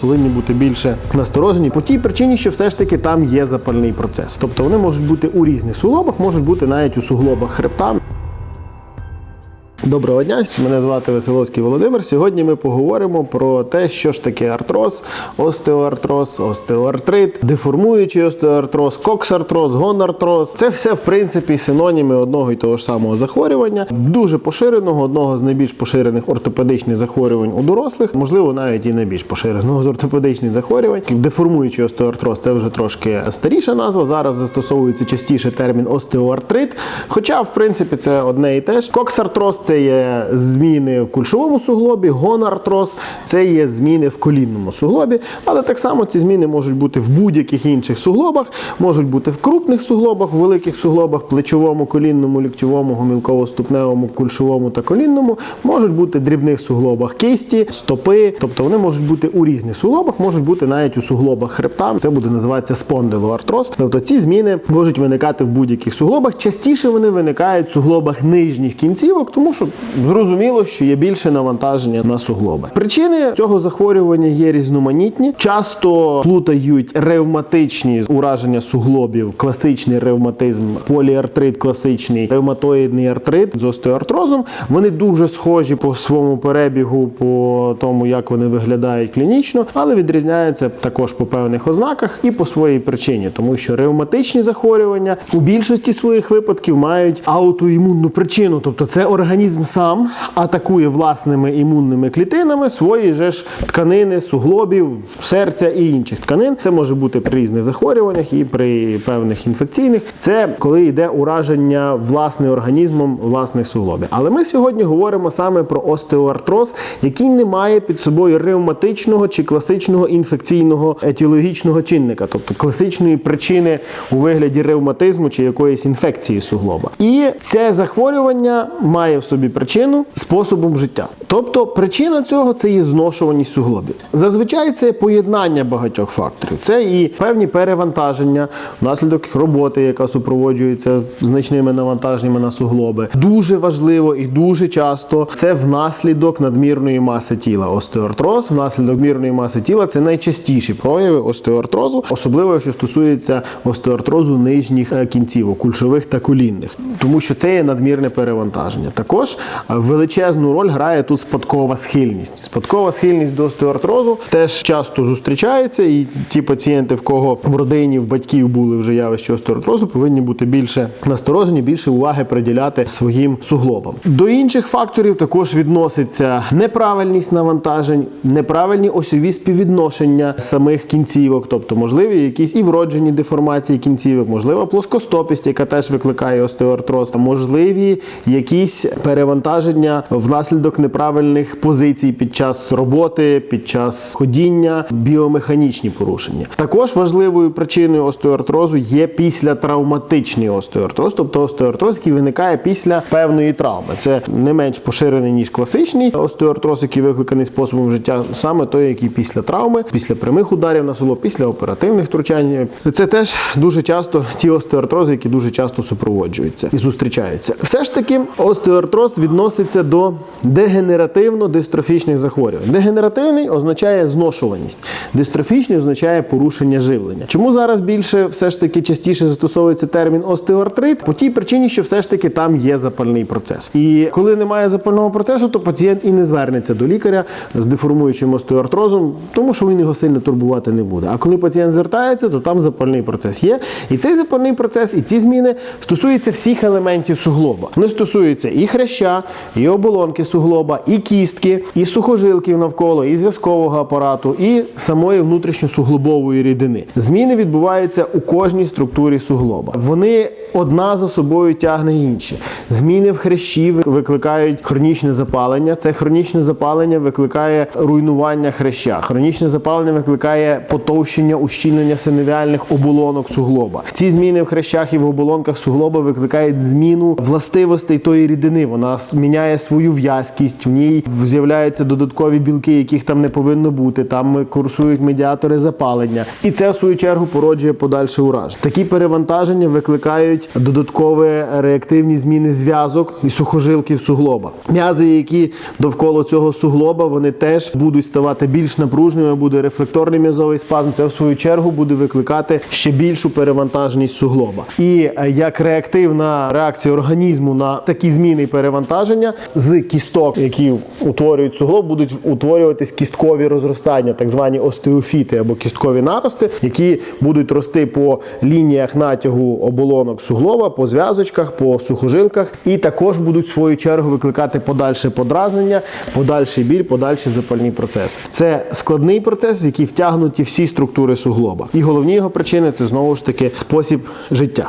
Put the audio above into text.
Повинні бути більше насторожені по тій причині, що все ж таки там є запальний процес. Тобто вони можуть бути у різних суглобах, можуть бути навіть у суглобах хребта. Доброго дня, мене звати Веселовський Володимир. Сьогодні ми поговоримо про те, що ж таке артроз, остеоартроз, остеоартрит, деформуючий остеоартроз, коксартроз, гонартроз. Це все в принципі синоніми одного і того ж самого захворювання, дуже поширеного, одного з найбільш поширених ортопедичних захворювань у дорослих, можливо, навіть і найбільш поширеного з ортопедичних захворювань. Деформуючий остеоартроз це вже трошки старіша назва. Зараз застосовується частіше термін остеоартрит. Хоча, в принципі, це одне і те ж. Коксартроз це є зміни в кульшовому суглобі, гонартроз це є зміни в колінному суглобі. Але так само ці зміни можуть бути в будь-яких інших суглобах, можуть бути в крупних суглобах, в великих суглобах, плечовому, колінному, ліктьовому, гомілково-ступневому, кульшовому та колінному, можуть бути в дрібних суглобах кисті, стопи, тобто вони можуть бути у різних суглобах, можуть бути навіть у суглобах хребта. Це буде називатися спондилоартроз. Тобто ці зміни можуть виникати в будь-яких суглобах. Частіше вони виникають в суглобах нижніх кінцівок, тому що зрозуміло, що є більше навантаження на суглоби. Причини цього захворювання є різноманітні. Часто плутають ревматичні ураження суглобів, класичний ревматизм, поліартрит, класичний ревматоїдний артрит з остеоартрозом. Вони дуже схожі по своєму перебігу, по тому, як вони виглядають клінічно, але відрізняються також по певних ознаках і по своїй причині, тому що ревматичні захворювання у більшості своїх випадків мають аутоімунну причину, тобто це організм сам атакує власними імунними клітинами свої же ж тканини, суглобів, серця і інших тканин. Це може бути при різних захворюваннях і при певних інфекційних. Це коли йде ураження власним організмом власних суглобів. Але ми сьогодні говоримо саме про остеоартроз, який не має під собою ревматичного чи класичного інфекційного етіологічного чинника, тобто класичної причини у вигляді ревматизму чи якоїсь інфекції суглоба. І це захворювання має в собі причину способом життя. Тобто причина цього це є зношуваність суглобів. Зазвичай це поєднання багатьох факторів. Це і певні перевантаження внаслідок роботи, яка супроводжується значними навантаженнями на суглоби. Дуже важливо і дуже часто це внаслідок надмірної маси тіла. Остеоартроз, внаслідок мірної маси тіла це найчастіші прояви остеоартрозу, особливо якщо стосується остеоартрозу нижніх е, кінцівок, кульшових та колінних, тому що це є надмірне перевантаження. Також е, величезну роль грає тут спадкова схильність. Спадкова схильність до остеоартрозу теж часто зустрічається, і ті пацієнти, в кого в родині, в батьків були вже явища остеоартрозу, повинні бути більше насторожені, більше уваги приділяти своїм суглобам. До інших факторів також відноситься неправильність навантажень, неправильні осьові співвідношення самих кінцівок, тобто можливі якісь і вроджені деформації кінцівок, можлива плоскостопість, яка теж викликає остеоартроз, можливі якісь перевантаження внаслідок неправильних позицій під час роботи, під час ходіння, біомеханічні порушення. Також важливою причиною остеоартрозу є післятравматичний остеоартроз, тобто остеоартроз, який виникає після певної травми. Це не менш поширений ніж класичний остеоартроз, який викликаний способом життя, саме той, який після травми, після прямих ударів на село, після оперативних втручань. Це теж дуже часто ті остеоартрози, які дуже часто супроводжуються і зустрічаються. Все ж таки, остеоартроз відноситься до дегенеративно-дистрофічних захворювань. Дегенеративний означає зношуваність, дистрофічний означає порушення живлення. Чому зараз більше все ж таки частіше застосовується термін остеоартрит? По тій причині, що все ж таки там є запальний процес. І коли немає запального процесу, то пацієнт і не звернеться до лікаря з деформуючим остеоартрозом, тому що він його сильно турбувати не буде. А коли пацієнт звертається, то там запальний процес є. І цей запальний процес, і ці зміни стосуються всіх елементів суглоба. Вони стосуються і хряща, і оболонки суглоба, і кістки, і сухожилків навколо, і зв'язкового апарату, і самої внутрішньосуглобової рідини. Зміни відбуваються у кожній структурі суглоба. Вони одна за собою тягне інші. Зміни в хрящі викликають хронічне запалення. Це хронічне запалення викликає руйнування хряща. Хронічне запалення викликає потовщення ущільнення синовіальних оболонок суглоба. Ці зміни в хрящах і в оболонках суглоба викликають зміну властивостей тої рідини. Вона вона міняє свою в'язкість, в ній з'являються додаткові білки, яких там не повинно бути. Там курсують медіатори запалення, і це в свою чергу породжує подальше ураження. Такі перевантаження викликають додаткові реактивні зміни зв'язок і сухожилків суглоба. М'язи, які довкола цього суглоба, вони теж будуть ставати більш напруженими, буде рефлекторний м'язовий спазм. Це в свою чергу буде викликати ще більшу перевантаженість суглоба. І е, як реактивна реакція організму на такі зміни і перевантаження з кісток, які утворюють суглоб, будуть утворюватись кісткові розростання, так звані остеофіти або кісткові нарости, які будуть рости по лініях натягу оболонок суглоба, по зв'язочках, по сухожилках, і також будуть в свою чергу викликати подальше подразнення, подальший біль, подальші запальні процеси. Це складний процес, в який втягнуті всі структури суглоба. І головні його причини це знову ж таки спосіб життя.